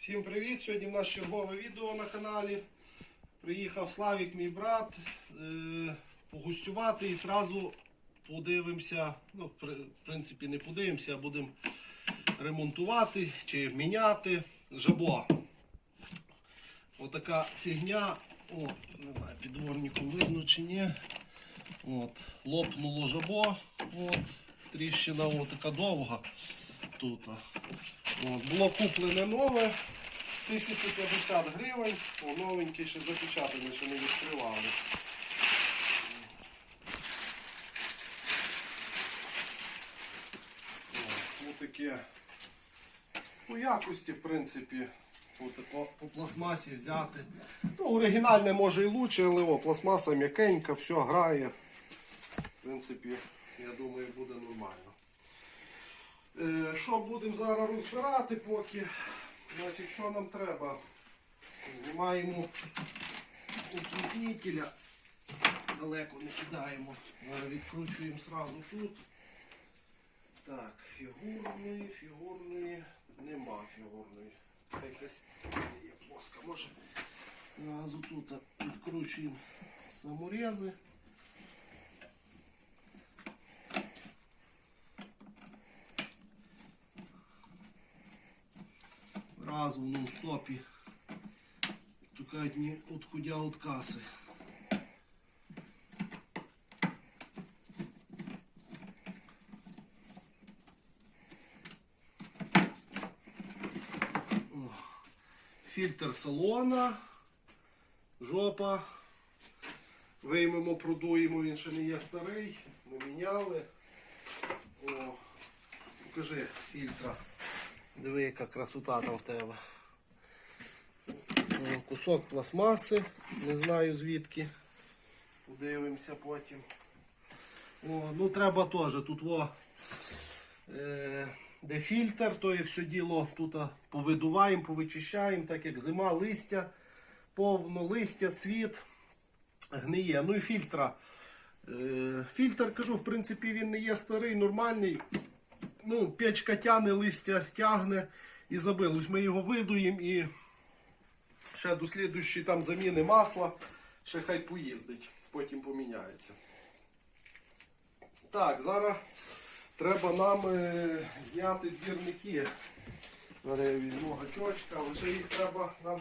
Всім привіт! Сьогодні в нас чергове відео на каналі. Приїхав Славік, мій брат, е, погостювати і зразу подивимося. Ну, в принципі, не подивимося, а будемо ремонтувати чи міняти жабо. Отака фігня. О, не знаю, під видно чи ні. От, лопнуло жабо. От, тріщина така довга тут. От, було куплене нове. 1050 гривень. О, новенький ще запечатаний, ще не відкривали. Ось таке. По якості, в принципі, отако по пластмасі взяти. Ну, оригінальне може і лучше, але о, пластмаса м'якенька, все грає. В принципі, я думаю, буде нормально. Е, Що будемо зараз розбирати поки? Значить, що нам треба? Знімаємо уплотнителя, далеко не кидаємо. Відкручуємо зразу тут. Так, фігурної, фігурної, нема фігурної. Якась є плоска, може. Зразу тут відкручуємо саморези. Разу в нон-стопі. Тільки одні відходя від каси. Фільтр салона, жопа. Виймемо, продуємо, він ще не є старий. Ми міняли. О, покажи фільтра. Диви, яка красота там в тебе. Кусок пластмаси, не знаю звідки. Подивимося потім. О, ну треба теж тут во, е, де фільтр, то є все діло тут повидуваємо, повичищаємо, так як зима, листя, повно листя, цвіт, гниє. Ну і фільтра. Е, фільтр, кажу, в принципі, він не є старий, нормальний ну, печка тягне, листя тягне і забилось. Ми його видуємо і ще до слідущої там заміни масла, ще хай поїздить, потім поміняється. Так, зараз треба нам е, зняти двірники. Зараз я візьму гачочка, лише їх треба нам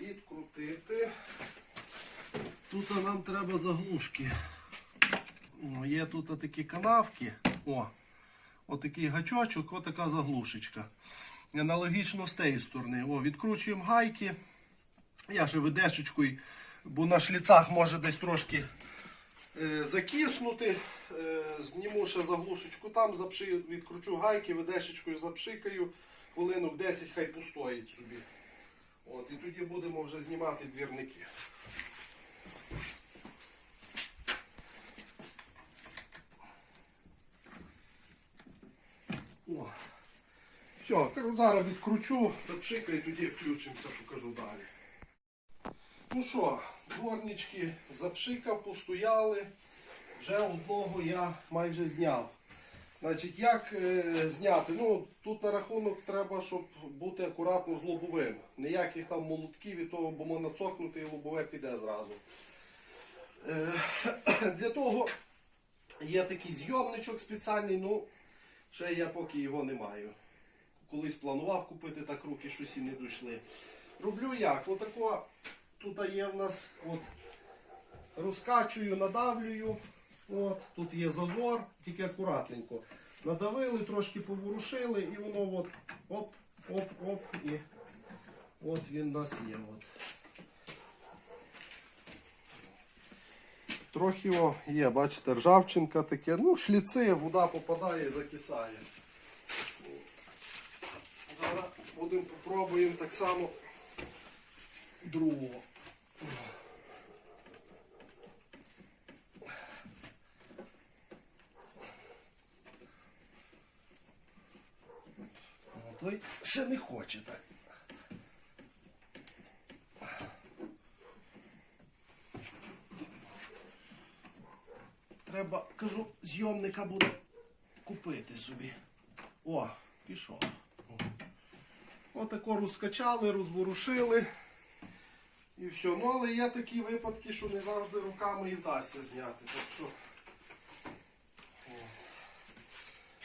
відкрутити. Тут нам треба заглушки. О, є тут такі канавки. О, отакий гачочок, отака заглушечка. Аналогічно з тієї сторони. О, відкручуємо гайки. Я ще ведешечкою, бо на шліцах може десь трошки е, закиснути. Е, зніму ще заглушечку там, запши, відкручу гайки, ведешечкою запшикаю. Хвилинок 10 хай постоїть собі. От, і тоді будемо вже знімати двірники. О. Все, зараз відкручу, запшикаю, тоді включимося, покажу далі. Ну що, дворнички запшикав, постояли. Вже одного я майже зняв. Значить, як е, зняти? Ну, тут на рахунок треба, щоб бути акуратно з лобовим. Ніяких там молотків і того, бо можна цокнути і лобове піде зразу. Е, для того є такий зйомничок спеціальний, ну ще я поки його не маю. Колись планував купити, так руки щось і не дійшли. Роблю як? Отако тут є в нас от, розкачую, надавлюю. От, тут є зазор, тільки акуратненько. Надавили, трошки поворушили і воно от оп, оп, оп, і от він у нас є. От. Трохи о, є, бачите, ржавчинка таке. Ну, шліци, вода попадає, і закисає. Зараз будемо попробуємо так само другого. О, Той ще не хоче так. Треба, кажу, зйомника буде купити собі. О, пішов. Отако розкачали, розворушили. І все. Ну, але є такі випадки, що не завжди руками і вдасться зняти. Так що.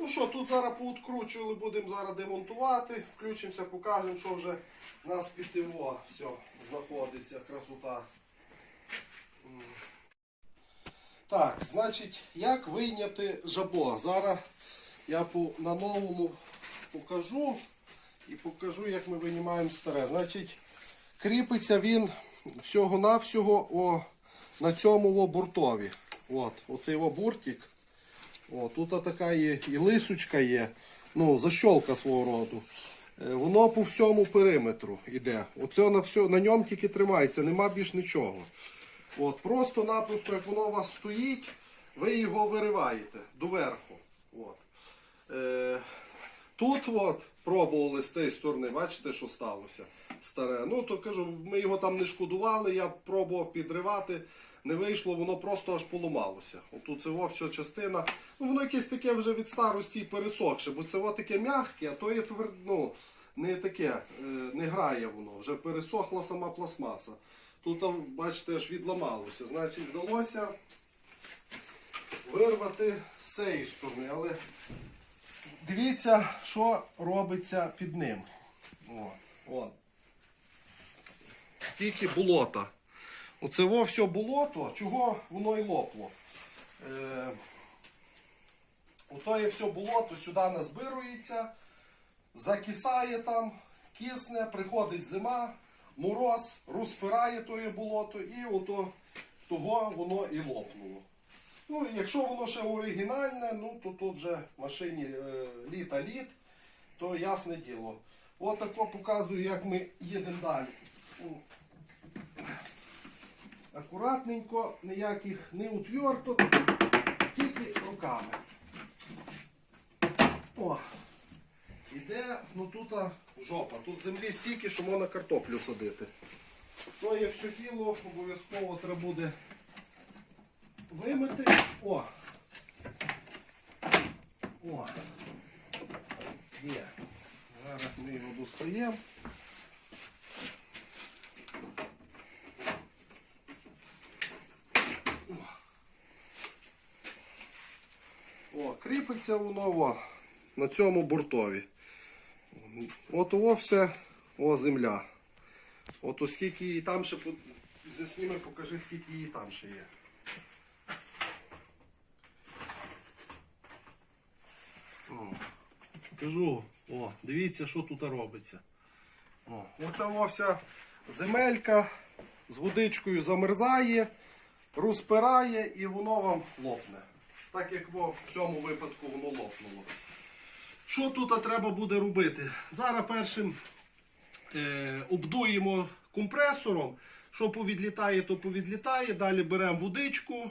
Ну що, тут зараз пооткручували, будемо зараз демонтувати. Включимося, покажемо, що вже у нас під ТВО все знаходиться, красота. Так, значить, як вийняти жабо? Зараз я на новому покажу і покажу, як ми винімаємо старе. Значить, кріпиться він всього-навсього на цьому бортові. От, оцей о. О, тут така є і лисочка є, ну, защолка свого роду. Е, Воно по всьому периметру йде. Оце на, все, на ньому тільки тримається, нема більш нічого. От, Просто-напросто, як воно у вас стоїть, ви його вириваєте доверху. От. Е, тут от, пробували з цієї сторони, бачите, що сталося старе. Ну, то кажу, ми його там не шкодували, я пробував підривати, не вийшло, воно просто аж поламалося. Отут це все частина. Ну, воно якесь таке вже від старості пересохше, бо це во таке м'яке, а то є твер... ну, не таке, е, не грає воно, вже пересохла сама пластмаса. Тут, бачите, аж відламалося. Значить, вдалося вирвати з цієї сторони. Але дивіться, що робиться під ним. О, о. Скільки болота. Оце во все болото, чого воно і лопло. Е, ото є все болото сюди назбирується, закисає там, кисне, приходить зима, мороз, розпирає тоє болото і ото того воно і лопнуло. Ну, якщо воно ще оригінальне, ну то тут вже в машині е, літа літ, то ясне діло. От тако показую, як ми їдемо далі. Ну, Акуратненько, ніяких не утверток, тільки руками. О, іде, ну тут жопа. Тут землі стільки, що можна картоплю садити. То є все тіло, обов'язково треба буде вимити. О! О! Є. Зараз ми його достаємо. О, кріпиться воно о, на цьому бортові. От о о земля. От оскільки її там ще засніми, покажи, скільки її там ще є. О, кажу, о, дивіться, що тут робиться. О, оце вся земелька з водичкою замерзає, розпирає і воно вам лопне. Так як в цьому випадку воно лопнуло. Що тут треба буде робити? Зараз першим е, обдуємо компресором. Що повідлітає, то повідлітає. Далі беремо водичку,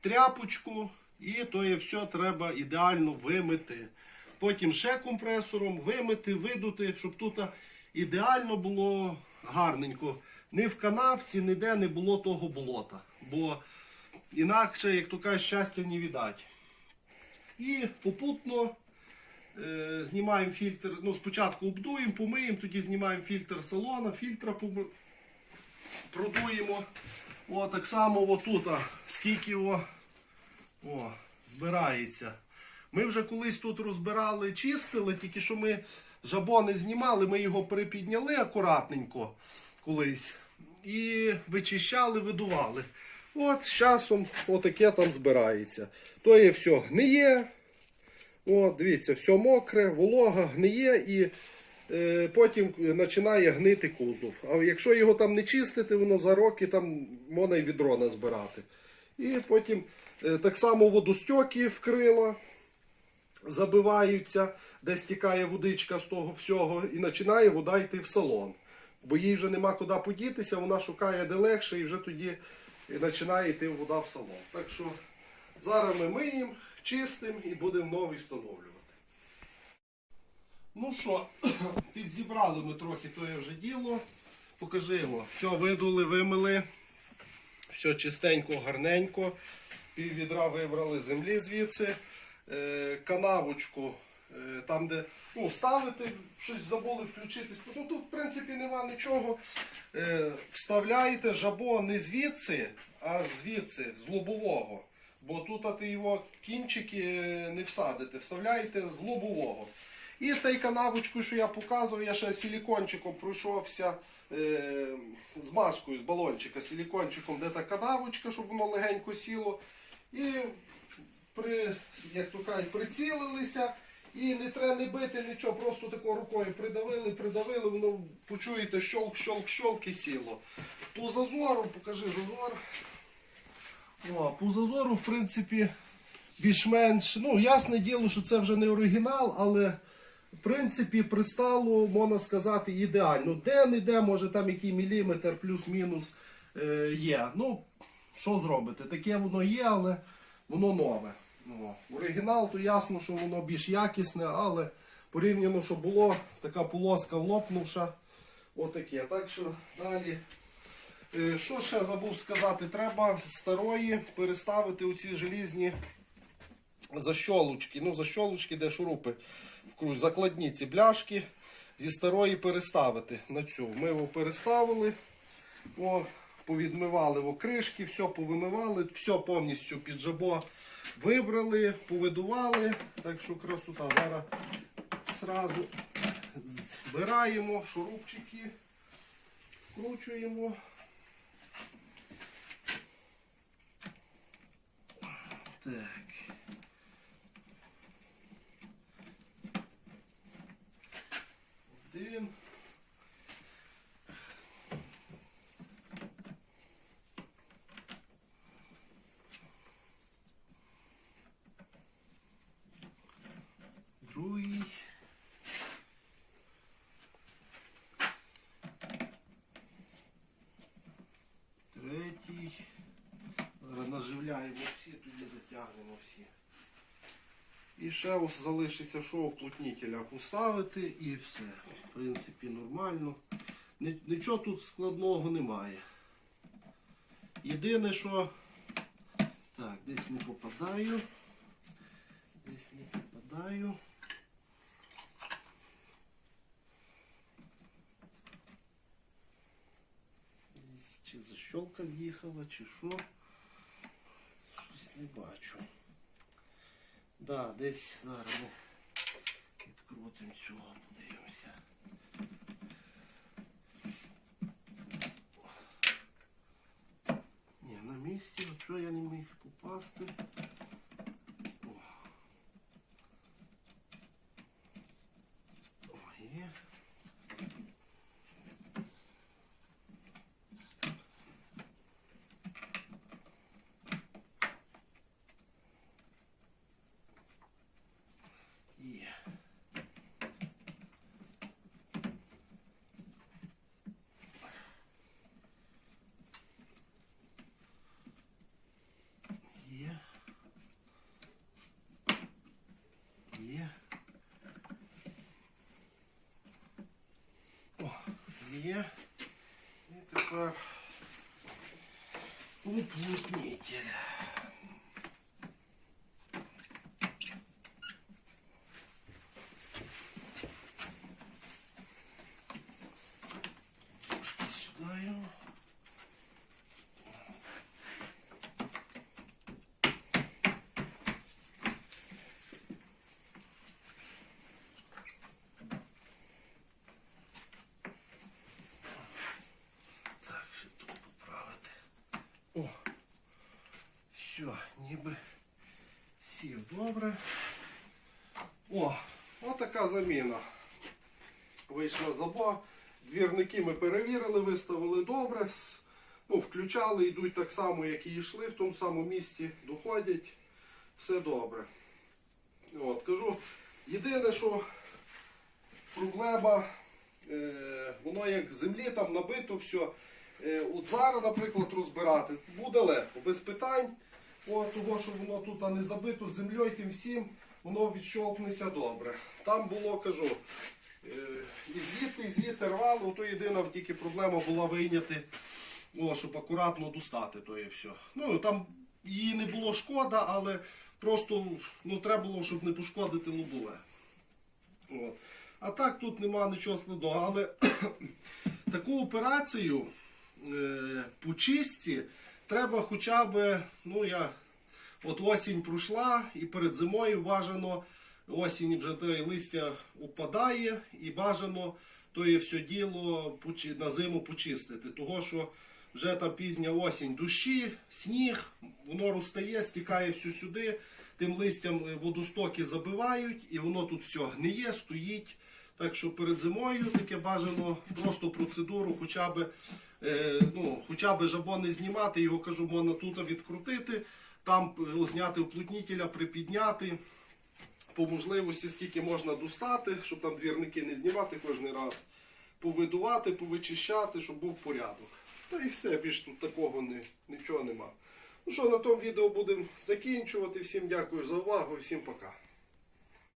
тряпочку і то є все треба ідеально вимити. Потім ще компресором вимити, видути, щоб тут ідеально було гарненько. Ні в канавці, ніде не було того болота. Бо інакше, як то кажуть, щастя не віддать. І попутно е, знімаємо фільтр. Ну, спочатку обдуємо, помиємо, тоді знімаємо фільтр салона, фільтра продуємо. О, так само отут, скільки о, о, збирається. Ми вже колись тут розбирали, чистили, тільки що ми жабо не знімали, ми його припідняли акуратненько колись. І вичищали, видували. От з часом отаке там збирається. То є все гниє. От, дивіться, все мокре, волога, гниє і е, потім починає гнити кузов. А якщо його там не чистити, воно за роки там можна й відро назбирати. І потім е, так само водостьоки вкрила забиваються, де стікає водичка з того всього, і починає вода йти в салон. Бо їй вже нема куди подітися, вона шукає де легше і вже тоді починає йти вода в салон. Так що зараз ми миємо, чистимо і будемо новий встановлювати. Ну що, підзібрали ми трохи тоє вже діло. Покажи його. Все видули, вимили. Все чистенько, гарненько. Пів відра вибрали землі звідси. Е, канавочку е, там, де ну, ставити, щось забули включитись. Ну тут, в принципі, нема нічого. Е, Вставляєте жабо не звідси, а звідси, з лобового. Бо тут ти його кінчики е, не всадите, вставляєте з лобового. І той канавочку, що я показував, я ще силікончиком пройшовся е, з маскою, з балончика, силікончиком, де та канавочка, щоб воно легенько сіло. І при, як то кажуть, прицілилися. І не треба не бити нічого, просто такою рукою придавили, придавили, воно почуєте щолк, щолк, щолк і сіло. По зазору, покажи зазор. О, по зазору, в принципі, більш-менш. Ну, ясне діло, що це вже не оригінал, але в принципі пристало, можна сказати, ідеально. Де не де, може там який міліметр плюс-мінус е, є. Ну, що зробити? Таке воно є, але воно нове. Ну, оригінал, то ясно, що воно більш якісне, але порівняно, що було, така полоска влопнувша. Отаке. Так що далі. Е, Що ще забув сказати? Треба старої переставити оці желізні защолочки. Ну, защолочки, де шурупи вкруж, закладні ці бляшки зі старої переставити на цю. Ми його переставили, о, повідмивали о, кришки, все повимивали, все повністю під жабо вибрали, повидували. Так що красота. Зараз зразу збираємо шурупчики, вкручуємо. Так. І ще ось залишиться, що оплотнітеля поставити і все. В принципі, нормально. Нічого тут складного немає. Єдине, що. Так, десь не попадаю. Десь не попадаю. Чи защолка з'їхала, чи що. Щось не бачу. Да, десь зараз ми відкрутимо цього, подивимося. Ні, на місці, от що я не міг попасти. О. О, є. Є. Є. Є. О, є. І тепер уплотнитель. Трошки сюди його. Так, ще тут поправити. О! Все, ніби сів добре. О, отака заміна. Вийшла заба. Двірники ми перевірили, виставили добре. Ну, включали, йдуть так само, як і йшли, в тому самому місці доходять. Все добре. От, кажу, єдине, що проблема, е, воно як землі там набито все. Е, от зараз, наприклад, розбирати буде легко, без питань. От, того, що воно тут не забито землею тим всім, воно відщолкнеться добре. Там було, кажу, е, і звідти, і звідти рвало, то єдина тільки проблема була вийняти, о, щоб акуратно достати то і все. Ну, там її не було шкода, але просто ну, треба було, щоб не пошкодити лобове. А так тут нема нічого складного. Але таку операцію е, по чистці треба хоча б, ну я, от осінь пройшла і перед зимою бажано, осінь вже те листя упадає і бажано то є все діло на зиму почистити. Того, що вже там пізня осінь, дощі, сніг, воно розтає, стікає все сюди, тим листям водостоки забивають, і воно тут все гниє, стоїть. Так що перед зимою таке бажано просто процедуру, хоча б, е, ну, хоча б жабо не знімати, його кажу, можна тут відкрутити, там е, зняти уплотнітеля, припідняти. По можливості, скільки можна достати, щоб там двірники не знімати кожен раз, повидувати, повичищати, щоб був порядок. Та і все, більш тут такого не, нічого нема. Ну що, на тому відео будемо закінчувати. Всім дякую за увагу і всім пока.